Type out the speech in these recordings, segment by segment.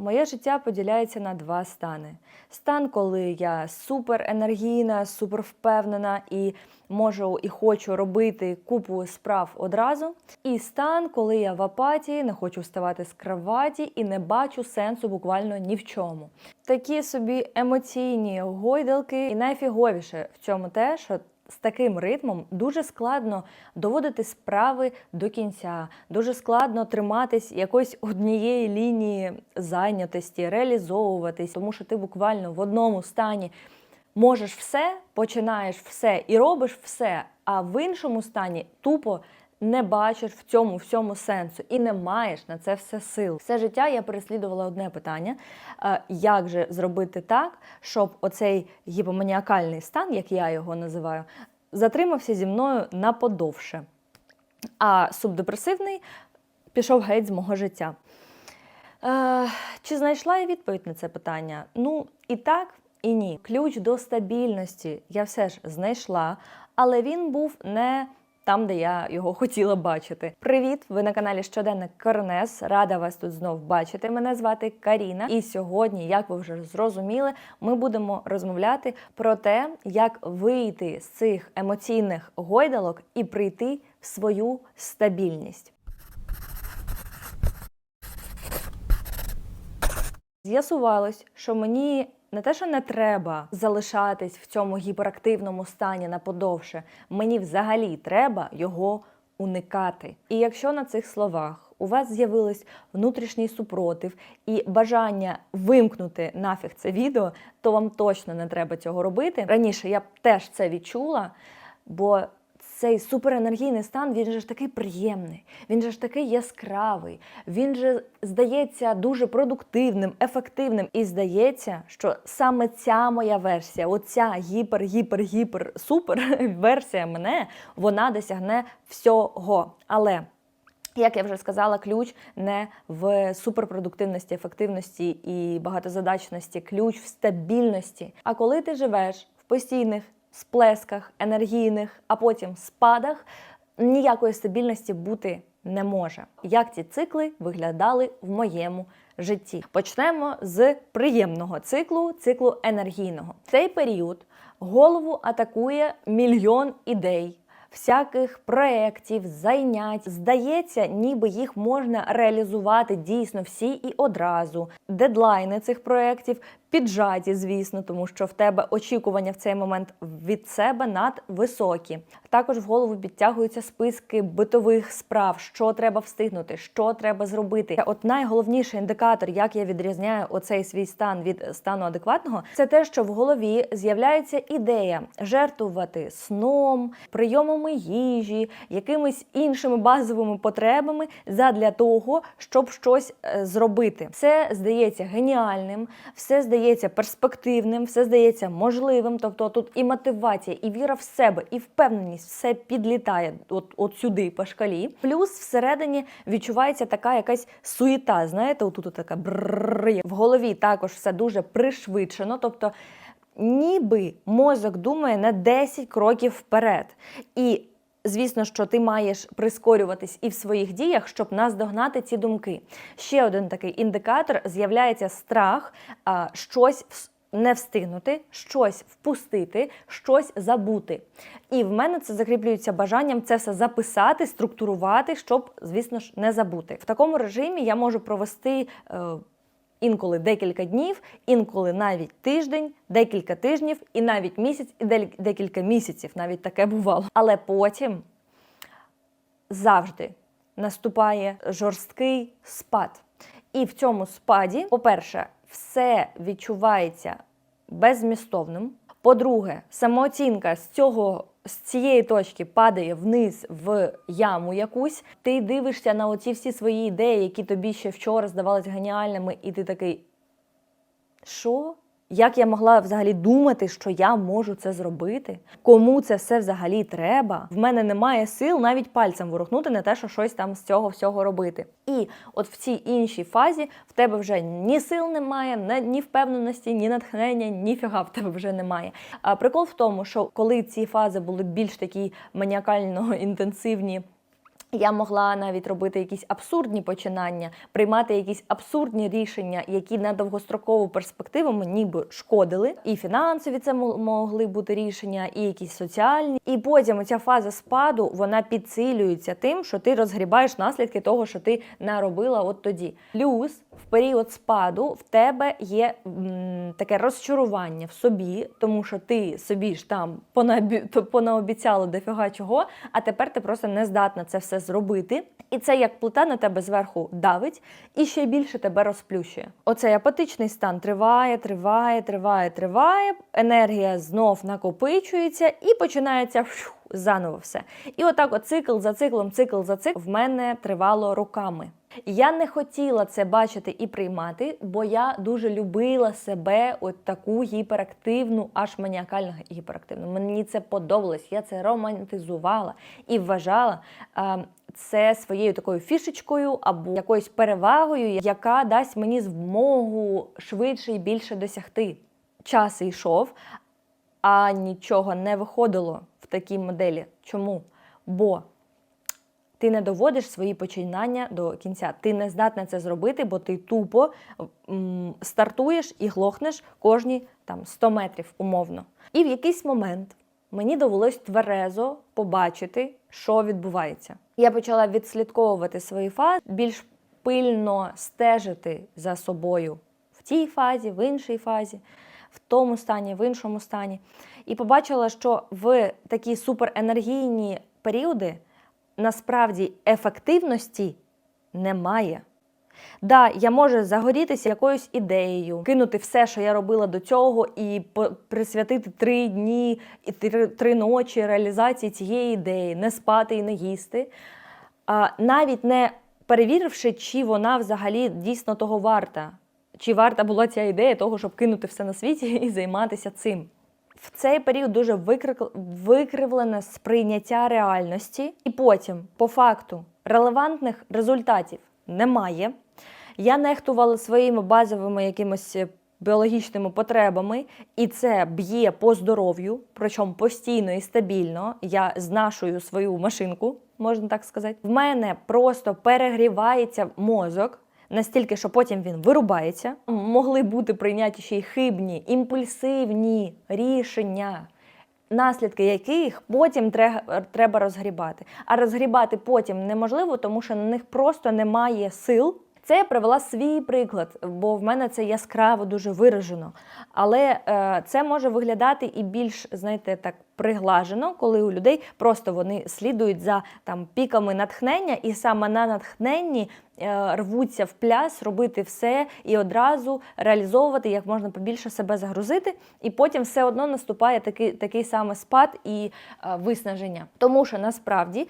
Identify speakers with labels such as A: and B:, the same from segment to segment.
A: Моє життя поділяється на два стани: стан, коли я супер енергійна, супер впевнена і можу і хочу робити купу справ одразу. І стан, коли я в апатії, не хочу вставати з кроваті і не бачу сенсу буквально ні в чому. Такі собі емоційні гойдалки, і найфіговіше в цьому те, що з таким ритмом дуже складно доводити справи до кінця, дуже складно триматись якоїсь однієї лінії зайнятості, реалізовуватись, тому що ти буквально в одному стані можеш все, починаєш все і робиш все, а в іншому стані тупо. Не бачиш в цьому всьому сенсу і не маєш на це все сил. Все життя я переслідувала одне питання: е, як же зробити так, щоб оцей гіпоманіакальний стан, як я його називаю, затримався зі мною на подовше. А субдепресивний пішов геть з мого життя. Е, чи знайшла я відповідь на це питання? Ну, і так, і ні. Ключ до стабільності я все ж знайшла, але він був не там, де я його хотіла бачити. Привіт! Ви на каналі Щоденник Корнес. Рада вас тут знов бачити. Мене звати Каріна. І сьогодні, як ви вже зрозуміли, ми будемо розмовляти про те, як вийти з цих емоційних гойдалок і прийти в свою стабільність. З'ясувалось, що мені не те, що не треба залишатись в цьому гіперактивному стані на подовше, мені взагалі треба його уникати. І якщо на цих словах у вас з'явились внутрішній супротив і бажання вимкнути нафіг це відео, то вам точно не треба цього робити. Раніше я б теж це відчула, бо цей суперенергійний стан, він же ж такий приємний, він же ж такий яскравий, він же здається дуже продуктивним, ефективним. І здається, що саме ця моя версія, оця гіпер, гіпер, гіпер, супер версія мене, вона досягне всього. Але як я вже сказала, ключ не в суперпродуктивності, ефективності і багатозадачності, ключ в стабільності. А коли ти живеш в постійних сплесках, енергійних, а потім спадах, ніякої стабільності бути не може. Як ці цикли виглядали в моєму житті? Почнемо з приємного циклу, циклу енергійного. В цей період голову атакує мільйон ідей. Всяких проєктів, зайнять. Здається, ніби їх можна реалізувати дійсно всі і одразу. Дедлайни цих проєктів піджаті, звісно, тому що в тебе очікування в цей момент від себе надвисокі. Також в голову підтягуються списки битових справ, що треба встигнути, що треба зробити. От найголовніший індикатор, як я відрізняю оцей свій стан від стану адекватного, це те, що в голові з'являється ідея жертвувати сном, прийомами їжі, якимись іншими базовими потребами задля того, щоб щось е, зробити. Все здається геніальним, все здається перспективним, все здається можливим. Тобто тут і мотивація, і віра в себе, і впевненість все підлітає от, от сюди по шкалі. Плюс всередині відчувається така якась суєта. Знаєте, отут така брррр. в голові також все дуже пришвидшено. тобто Ніби мозок думає на 10 кроків вперед. І звісно, що ти маєш прискорюватись і в своїх діях, щоб наздогнати ці думки. Ще один такий індикатор з'являється страх щось не встигнути, щось впустити, щось забути. І в мене це закріплюється бажанням це все записати, структурувати, щоб, звісно ж, не забути. В такому режимі я можу провести. Інколи декілька днів, інколи навіть тиждень, декілька тижнів, і навіть місяць, і декілька місяців навіть таке бувало. Але потім завжди наступає жорсткий спад. І в цьому спаді, по-перше, все відчувається беззмістовним. По-друге, самооцінка з цього з цієї точки падає вниз в яму якусь. Ти дивишся на оці всі свої ідеї, які тобі ще вчора здавались геніальними, і ти такий. Що? Як я могла взагалі думати, що я можу це зробити? Кому це все взагалі треба? В мене немає сил навіть пальцем ворухнути, не те, що щось там з цього всього робити. І от в цій іншій фазі в тебе вже ні сил немає, ні- ні впевненості, ні натхнення, ніфіга в тебе вже немає. А прикол в тому, що коли ці фази були більш такі маніакально інтенсивні. Я могла навіть робити якісь абсурдні починання, приймати якісь абсурдні рішення, які на довгострокову перспективу мені б шкодили. І фінансові це мо- могли бути рішення, і якісь соціальні. І потім ця фаза спаду вона підсилюється тим, що ти розгрібаєш наслідки того, що ти наробила от тоді. Плюс в період спаду в тебе є таке розчарування в собі, тому що ти собі ж там понаобіцяла дофіга чого, а тепер ти просто не здатна це все зробити. І це як плита на тебе зверху давить і ще більше тебе розплющує. Оцей апатичний стан триває, триває, триває, триває. Енергія знов накопичується і починається заново все. І отак, от цикл за циклом, цикл за циклом в мене тривало роками. Я не хотіла це бачити і приймати, бо я дуже любила себе, от таку гіперактивну, аж маніакально гіперактивну. Мені це подобалось, я це романтизувала і вважала це своєю такою фішечкою або якоюсь перевагою, яка дасть мені змогу швидше і більше досягти. Час йшов, а нічого не виходило в такій моделі. Чому? Бо ти не доводиш свої починання до кінця. Ти не здатна це зробити, бо ти тупо м, стартуєш і глохнеш кожні там 100 метрів умовно. І в якийсь момент мені довелось тверезо побачити, що відбувається. Я почала відслідковувати свої фази, більш пильно стежити за собою в тій фазі, в іншій фазі, в тому стані, в іншому стані. І побачила, що в такі суперенергійні періоди насправді ефективності немає. Да, я можу загорітися якоюсь ідеєю, кинути все, що я робила до цього, і присвятити три дні і три, три ночі реалізації цієї ідеї, не спати і не їсти, а, навіть не перевіривши, чи вона взагалі дійсно того варта, чи варта була ця ідея того, щоб кинути все на світі і займатися цим. В цей період дуже викривлене сприйняття реальності, і потім, по факту, релевантних результатів немає. Я нехтувала своїми базовими якимось е, біологічними потребами, і це б'є по здоров'ю, причому постійно і стабільно. Я знашую свою машинку, можна так сказати. В мене просто перегрівається мозок. Настільки, що потім він вирубається, могли бути прийняті ще й хибні, імпульсивні рішення, наслідки яких потім треба розгрібати. А розгрібати потім неможливо, тому що на них просто немає сил. Це я привела свій приклад, бо в мене це яскраво дуже виражено. Але е, це може виглядати і більш, знаєте, так приглажено, коли у людей просто вони слідують за там піками натхнення, і саме на натхненні е, рвуться в пляс, робити все і одразу реалізовувати як можна побільше себе загрузити, і потім все одно наступає такий, такий самий спад і е, виснаження. Тому що насправді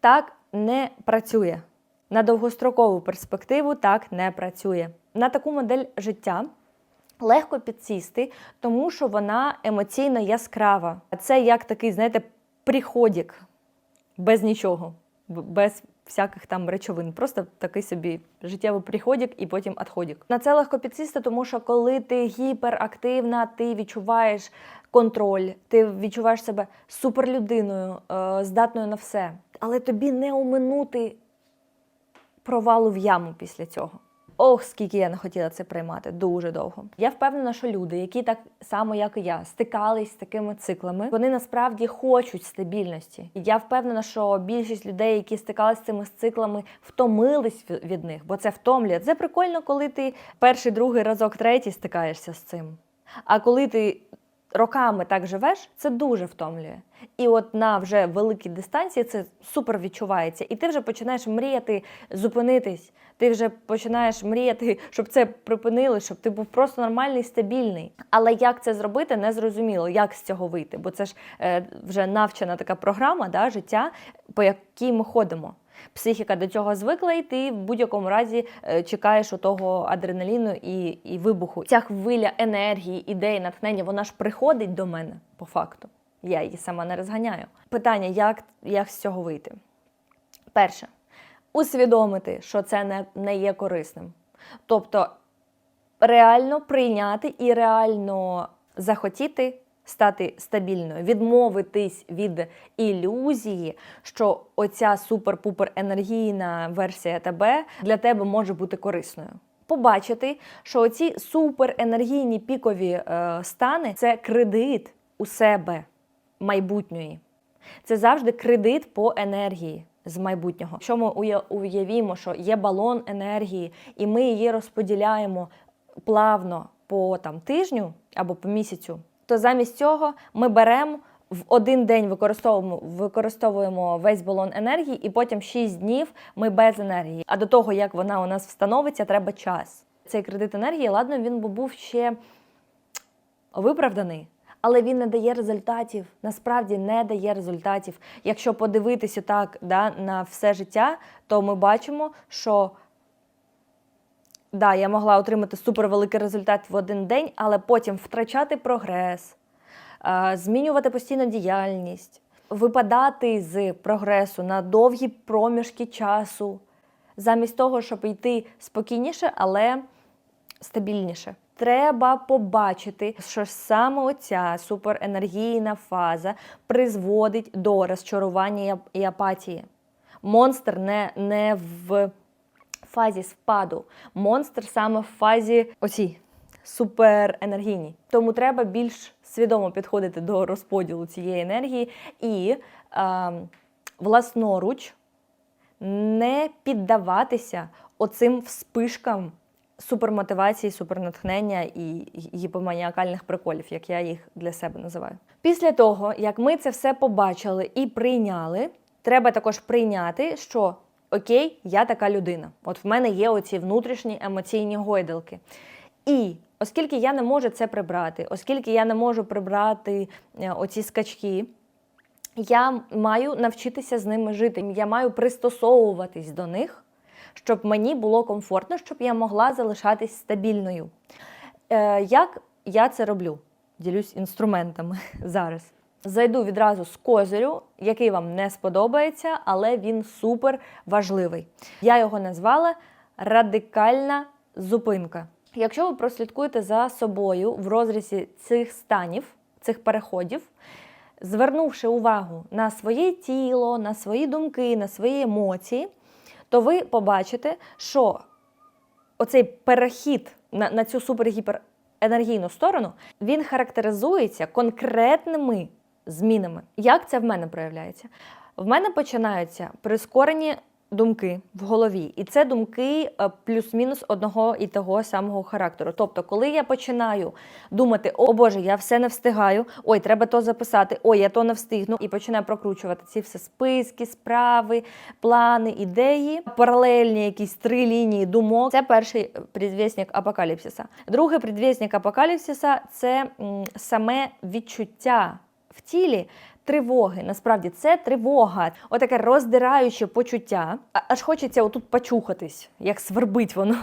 A: так не працює. На довгострокову перспективу так не працює. На таку модель життя легко підсісти, тому що вона емоційно яскрава. Це як такий, знаєте, приходік без нічого, без всяких там речовин. Просто такий собі життєвий приходік і потім відходік. На це легко підсісти, тому що коли ти гіперактивна, ти відчуваєш контроль, ти відчуваєш себе суперлюдиною, е, здатною на все. Але тобі не оминути провалу в яму після цього. Ох, скільки я не хотіла це приймати, дуже довго. Я впевнена, що люди, які так само, як і я, стикались з такими циклами, вони насправді хочуть стабільності. І Я впевнена, що більшість людей, які стикалися з цими циклами, втомились від них, бо це втомлює. Це прикольно, коли ти перший, другий разок, третій стикаєшся з цим. А коли ти роками так живеш, це дуже втомлює. І от на вже великій дистанції це супер відчувається. І ти вже починаєш мріяти зупинитись. Ти вже починаєш мріяти, щоб це припинили, щоб ти був просто нормальний, стабільний. Але як це зробити, не зрозуміло, як з цього вийти. Бо це ж е, вже навчена така програма да, життя, по якій ми ходимо. Психіка до цього звикла, і ти в будь-якому разі е, чекаєш у того адреналіну і, і вибуху. Ця хвиля енергії, ідей, натхнення, вона ж приходить до мене по факту. Я її сама не розганяю. Питання, як, як з цього вийти? Перше, усвідомити, що це не, не є корисним. Тобто реально прийняти і реально захотіти стати стабільною, відмовитись від ілюзії, що оця супер-пупер енергійна версія тебе для тебе може бути корисною. Побачити, що оці суперенергійні пікові е, стани це кредит у себе майбутньої. Це завжди кредит по енергії з майбутнього. Якщо ми уявімо, що є балон енергії, і ми її розподіляємо плавно по там, тижню або по місяцю, то замість цього ми беремо в один день використовуємо, використовуємо весь балон енергії, і потім 6 днів ми без енергії. А до того, як вона у нас встановиться, треба час. Цей кредит енергії, ладно, він би був ще виправданий, але він не дає результатів. Насправді не дає результатів. Якщо подивитися так да, на все життя, то ми бачимо, що да, я могла отримати супервеликий результат в один день, але потім втрачати прогрес, е, змінювати постійно діяльність, випадати з прогресу на довгі проміжки часу, замість того, щоб йти спокійніше, але стабільніше. Треба побачити, що саме оця суперенергійна фаза призводить до розчарування і апатії. Монстр не, не в фазі спаду. Монстр саме в фазі оцій суперенергійній. Тому треба більш свідомо підходити до розподілу цієї енергії і е, власноруч не піддаватися оцим вспишкам супермотивації, супернатхнення і гіпоманіакальних приколів, як я їх для себе називаю. Після того, як ми це все побачили і прийняли, треба також прийняти, що окей, я така людина. От в мене є оці внутрішні емоційні гойдалки. І оскільки я не можу це прибрати, оскільки я не можу прибрати е, оці скачки, я маю навчитися з ними жити. Я маю пристосовуватись до них, щоб мені було комфортно, щоб я могла залишатись стабільною. Е, як я це роблю? Ділюсь інструментами зараз. Зайду відразу з козирю, який вам не сподобається, але він супер важливий. Я його назвала радикальна зупинка. Якщо ви прослідкуєте за собою в розрізі цих станів, цих переходів, звернувши увагу на своє тіло, на свої думки, на свої емоції, то ви побачите, що оцей перехід на, на цю супергіперенергійну сторону він характеризується конкретними змінами. Як це в мене проявляється? В мене починаються прискорені думки в голові, і це думки е, плюс-мінус одного і того самого характеру. Тобто, коли я починаю думати, о Боже, я все не встигаю, ой, треба то записати, ой, я то не встигну, і починаю прокручувати ці всі списки, справи, плани, ідеї, паралельні якісь три лінії думок. Це перший предвісник апокаліпсиса. Другий предвісник апокаліпсиса це м, саме відчуття в тілі тривоги. Насправді це тривога, отаке роздираюче почуття. Аж хочеться отут почухатись, як свербить воно.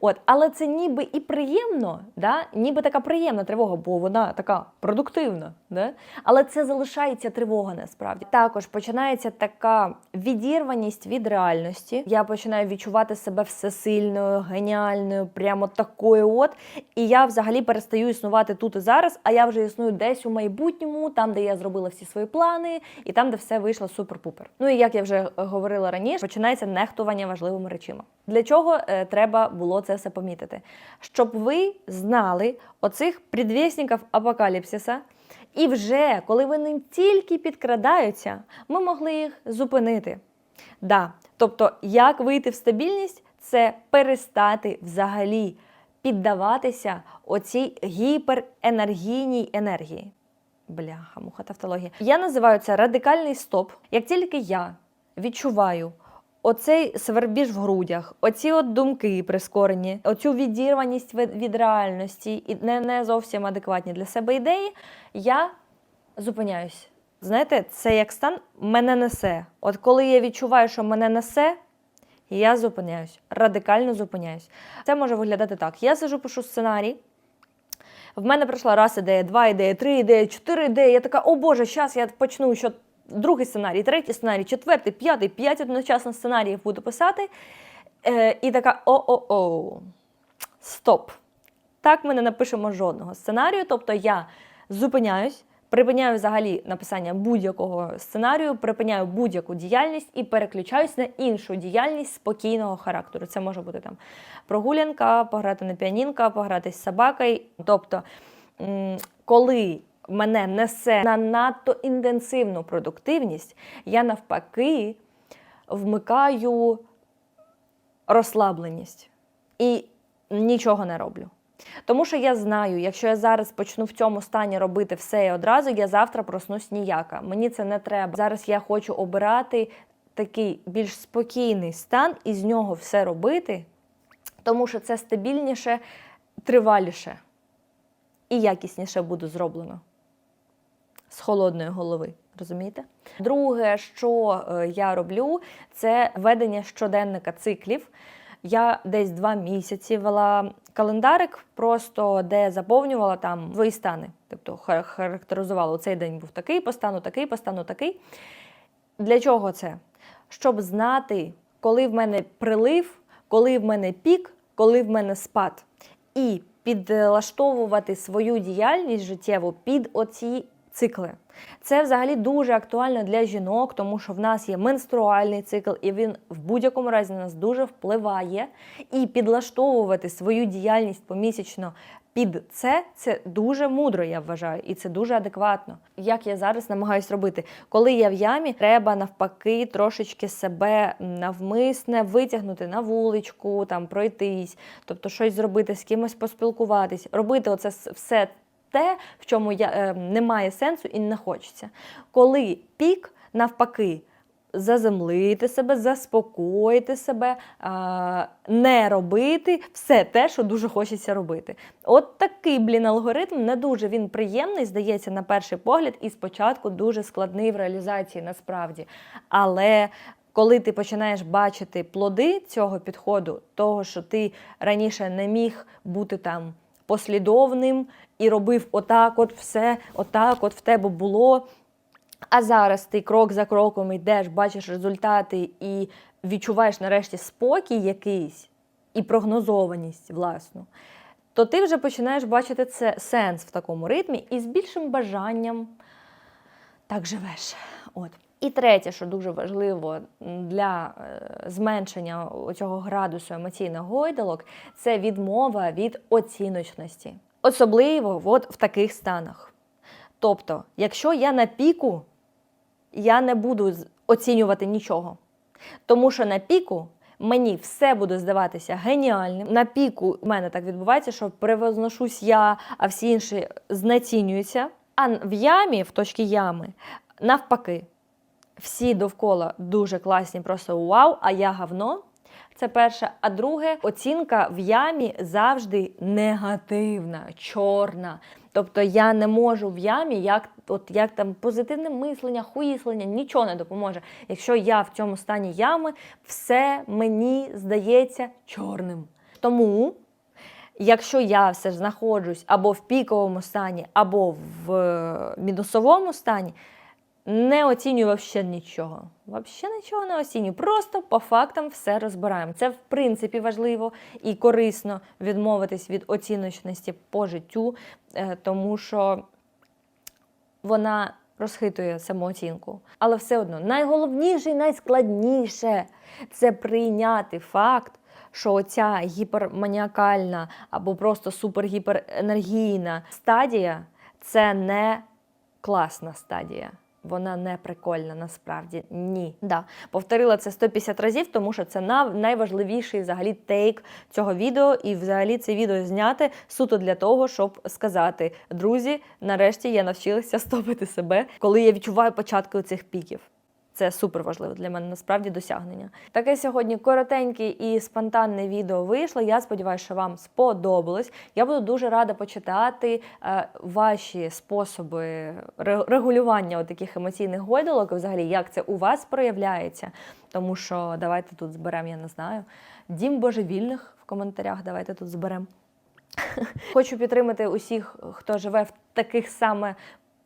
A: От, але це ніби і приємно, да? ніби така приємна тривога, бо вона така продуктивна. Да? Але це залишається тривога насправді. Також починається така відірваність від реальності. Я починаю відчувати себе всесильною, геніальною, прямо такою от. І я взагалі перестаю існувати тут і зараз, а я вже існую десь у майбутньому, там, де я зробила всі свої плани, і там, де все вийшло супер-пупер. Ну і як я вже говорила раніше, починається нехтування важливими речима. Для чого е, треба було це все помітити? Щоб ви знали оцих предвісників апокаліпсиса, і вже коли вони тільки підкрадаються, ми могли їх зупинити. Да. Тобто, як вийти в стабільність, це перестати взагалі піддаватися оцій гіперенергійній енергії. Бляха, муха тавтологія. Я називаю це радикальний стоп. Як тільки я відчуваю оцей свербіж в грудях, оці от думки прискорені, оцю відірваність від, реальності і не, не зовсім адекватні для себе ідеї, я зупиняюсь. Знаєте, це як стан мене несе. От коли я відчуваю, що мене несе, я зупиняюсь, радикально зупиняюсь. Це може виглядати так: я сижу, пишу сценарій. В мене прийшла раз ідея, два ідеї, три ідеї, чотири ідеї. Я така, о Боже, зараз я почну що другий сценарій, третій сценарій, четвертий, п'ятий, п'ять одночасно сценаріїв буду писати. Е, і така о-о-о. Стоп. Так ми не напишемо жодного сценарію. Тобто я зупиняюсь, припиняю взагалі написання будь-якого сценарію, припиняю будь-яку діяльність і переключаюсь на іншу діяльність спокійного характеру. Це може бути там прогулянка, пограти на піанінка, пограти з собакою. Тобто, коли мене несе на надто інтенсивну продуктивність, я навпаки вмикаю розслабленість і нічого не роблю. Тому що я знаю, якщо я зараз почну в цьому стані робити все і одразу, я завтра проснусь ніяка. Мені це не треба. Зараз я хочу обирати такий більш спокійний стан і з нього все робити, тому що це стабільніше, триваліше і якісніше буде зроблено з холодної голови. Розумієте? Друге, що е, я роблю, це ведення щоденника циклів. Я десь два місяці вела календарик, просто де заповнювала там свої стани. Тобто характеризувала, цей день був такий, по стану такий, по стану такий. Для чого це? Щоб знати, коли в мене прилив, коли в мене пік, коли в мене спад. І підлаштовувати свою діяльність життєву під оці цикли. Це взагалі дуже актуально для жінок, тому що в нас є менструальний цикл, і він в будь-якому разі на нас дуже впливає. І підлаштовувати свою діяльність помісячно під це це дуже мудро, я вважаю, і це дуже адекватно. Як я зараз намагаюсь робити, коли я в ямі, треба навпаки трошечки себе навмисне витягнути на вуличку, там пройтись, тобто щось зробити, з кимось поспілкуватись, робити оце все те, в чому я, е, немає сенсу і не хочеться. Коли пік, навпаки, заземлити себе, заспокоїти себе, не робити все те, що дуже хочеться робити. От такий, блін, алгоритм не дуже він приємний, здається, на перший погляд, і спочатку дуже складний в реалізації насправді. Але коли ти починаєш бачити плоди цього підходу, того, що ти раніше не міг бути там послідовним і робив отак, от все, отак, от в тебе було. А зараз ти крок за кроком йдеш, бачиш результати і відчуваєш нарешті спокій якийсь і прогнозованість власну, то ти вже починаєш бачити це сенс в такому ритмі і з більшим бажанням так живеш. От. І третє, що дуже важливо для е, зменшення цього градусу емоційних гойдалок, це відмова від оціночності. Особливо от в таких станах. Тобто, якщо я на піку, я не буду оцінювати нічого. Тому що на піку мені все буде здаватися геніальним. На піку в мене так відбувається, що превозношусь я, а всі інші знецінюються. А в ямі, в точці ями, навпаки, всі довкола дуже класні, просто вау, а я говно. Це перше. А друге, оцінка в ямі завжди негативна, чорна. Тобто я не можу в ямі, як, от, як там позитивне мислення, хуїслення, нічого не допоможе. Якщо я в цьому стані ями, все мені здається чорним. Тому Якщо я все ж знаходжусь або в піковому стані, або в е, мінусовому стані, не оцінюю взагалі нічого. Взагалі нічого не оцінюю. Просто по фактам все розбираємо. Це в принципі важливо і корисно відмовитись від оціночності по життю, е, тому що вона розхитує самооцінку. Але все одно найголовніше і найскладніше це прийняти факт, що оця гіперманіакальна або просто супергіперенергійна стадія це не класна стадія. Вона не прикольна насправді. Ні. Да. Повторила це 150 разів, тому що це найважливіший взагалі тейк цього відео. І взагалі це відео зняти суто для того, щоб сказати: друзі, нарешті я навчилася стопити себе, коли я відчуваю початки цих піків. Це супер важливо для мене насправді досягнення. Таке сьогодні коротеньке і спонтанне відео вийшло. Я сподіваюся, що вам сподобалось. Я буду дуже рада почитати е, ваші способи регулювання таких емоційних гойдалок, і взагалі як це у вас проявляється. Тому що давайте тут зберемо, я не знаю, дім божевільних в коментарях. Давайте тут зберемо. Хочу підтримати усіх, хто живе в таких саме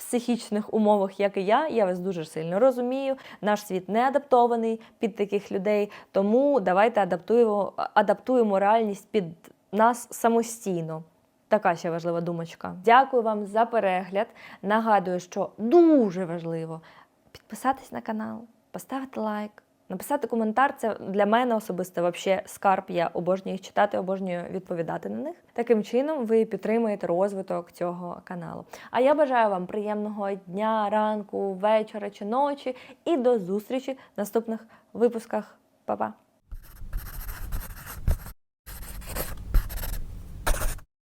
A: психічних умовах, як і я. Я вас дуже сильно розумію. Наш світ не адаптований під таких людей. Тому давайте адаптуємо, адаптуємо реальність під нас самостійно. Така ще важлива думочка. Дякую вам за перегляд. Нагадую, що дуже важливо підписатись на канал, поставити лайк. Написати коментар це для мене особисто вообще скарб. Я обожнюю їх читати, обожнюю відповідати на них. Таким чином ви підтримуєте розвиток цього каналу. А я бажаю вам приємного дня, ранку, вечора чи ночі і до зустрічі в наступних випусках. Па-па!